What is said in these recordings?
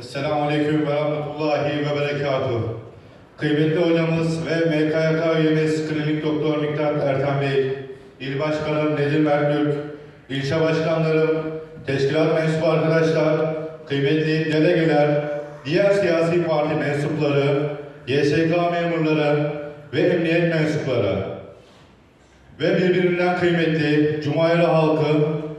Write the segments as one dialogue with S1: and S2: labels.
S1: Esselamu Aleyküm ve Rahmetullahi ve Berekatuhu. Kıymetli hocamız ve MKYK üyemiz Klinik Doktor Miktat Ertem Bey, İl Başkanım Nedim Ertürk, ilçe başkanlarım, teşkilat mensubu arkadaşlar, kıymetli delegeler, diğer siyasi parti mensupları, YSK memurları ve emniyet mensupları ve birbirinden kıymetli Cumayra halkı,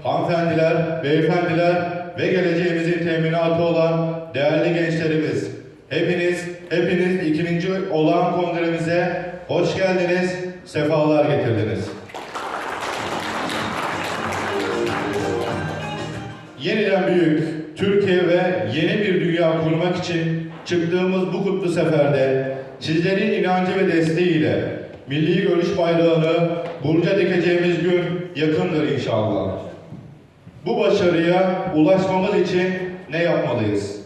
S1: hanımefendiler, beyefendiler ve geleceğimizin teminatı olan değerli gençlerimiz. Hepiniz, hepiniz ikinci olağan kongremize hoş geldiniz, sefalar getirdiniz. Yeniden büyük, Türkiye ve yeni bir dünya kurmak için çıktığımız bu kutlu seferde sizlerin inancı ve desteğiyle milli görüş bayrağını burca dikeceğimiz gün yakındır inşallah. Bu başarıya ulaşmamız için ne yapmalıyız?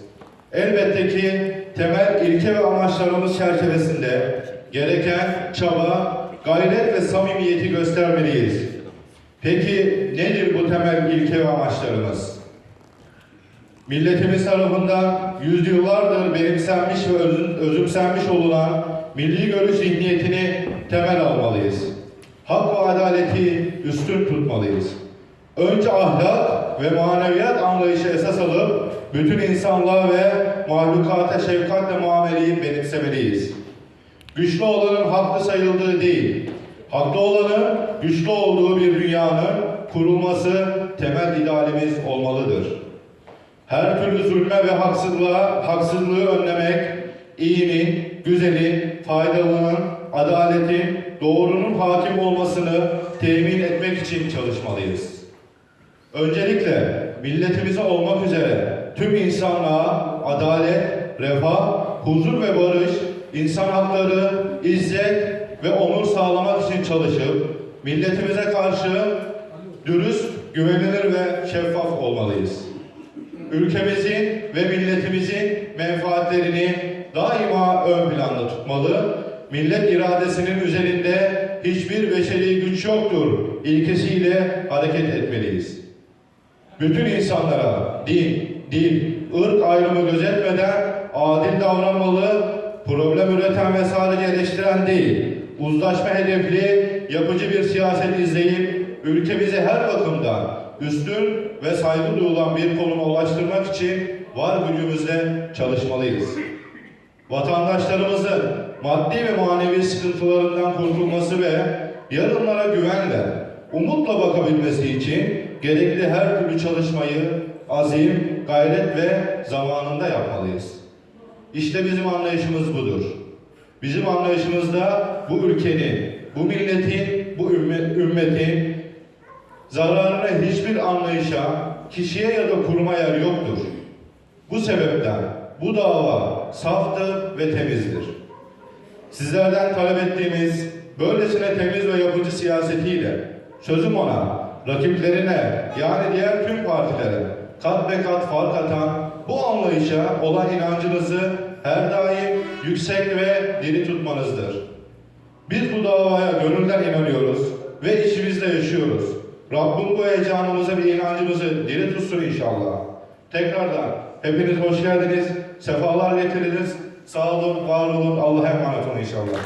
S1: Elbette ki temel ilke ve amaçlarımız çerçevesinde gereken çaba, gayret ve samimiyeti göstermeliyiz. Peki nedir bu temel ilke ve amaçlarımız? Milletimiz tarafından yüzyıllardır benimsenmiş ve özüm- özümsenmiş olunan milli görüş zihniyetini temel almalıyız. Hak ve adaleti üstün tutmalıyız. Önce ahlak ve maneviyat anlayışı esas alıp bütün insanlığa ve mahlukata şefkatle muameleyi benimsemeliyiz. Güçlü olanın haklı sayıldığı değil, haklı olanın güçlü olduğu bir dünyanın kurulması temel idealimiz olmalıdır. Her türlü zulme ve haksızlığa, haksızlığı önlemek, iyinin, güzelin, faydalının, adaletin, doğrunun hakim olmasını temin etmek için çalışmalıyız. Öncelikle milletimize olmak üzere tüm insanlığa adalet, refah, huzur ve barış, insan hakları, izzet ve onur sağlamak için çalışıp milletimize karşı dürüst, güvenilir ve şeffaf olmalıyız ülkemizin ve milletimizin menfaatlerini daima ön planda tutmalı, millet iradesinin üzerinde hiçbir beşeri güç yoktur ilkesiyle hareket etmeliyiz. Bütün insanlara din, dil, ırk ayrımı gözetmeden adil davranmalı, problem üreten ve sadece eleştiren değil, uzlaşma hedefli, yapıcı bir siyaset izleyip ülkemizi her bakımdan üstün ve saygı duyulan bir konuma ulaştırmak için var gücümüzle çalışmalıyız. Vatandaşlarımızın maddi ve manevi sıkıntılarından kurtulması ve yarınlara güvenle, umutla bakabilmesi için gerekli her türlü çalışmayı azim, gayret ve zamanında yapmalıyız. İşte bizim anlayışımız budur. Bizim anlayışımızda bu ülkenin, bu milletin, bu ümmet, ümmetin zararına hiçbir anlayışa, kişiye ya da kuruma yer yoktur. Bu sebepten bu dava saftır ve temizdir. Sizlerden talep ettiğimiz böylesine temiz ve yapıcı siyasetiyle sözüm ona, rakiplerine yani diğer tüm partilere kat be kat fark atan bu anlayışa olan inancınızı her daim yüksek ve diri tutmanızdır. Biz bu davaya gönülden inanıyoruz ve içimizde yaşıyoruz. Rabbim bu heyecanımızı ve inancımızı diri tutsun inşallah. Tekrardan hepiniz hoş geldiniz, sefalar getirdiniz. Sağ olun, var olun, Allah'a emanet olun inşallah.